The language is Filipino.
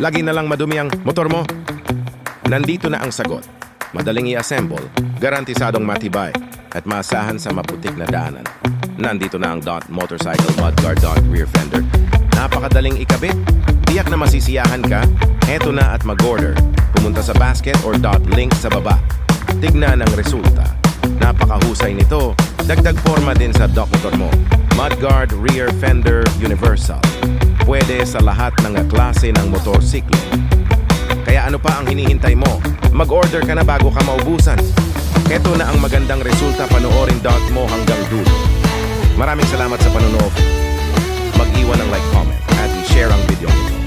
Lagi na lang madumi ang motor mo. Nandito na ang sagot. Madaling i-assemble, garantisadong matibay, at maasahan sa maputik na daanan. Nandito na ang Dot Motorcycle Mudguard Dot Rear Fender. Napakadaling ikabit. Tiyak na masisiyahan ka. Eto na at mag-order. Pumunta sa basket or dot link sa baba. Tignan ang resulta. Napakahusay nito. Dagdag forma din sa dock mo. Mudguard Rear Fender Universal. Pwede sa lahat ng klase ng motorsiklo. Kaya ano pa ang hinihintay mo? Mag-order ka na bago ka maubusan. Ito na ang magandang resulta panoorin dot mo hanggang dulo. Maraming salamat sa panonood. Mag-iwan ng like, comment, at i-share ang video nito.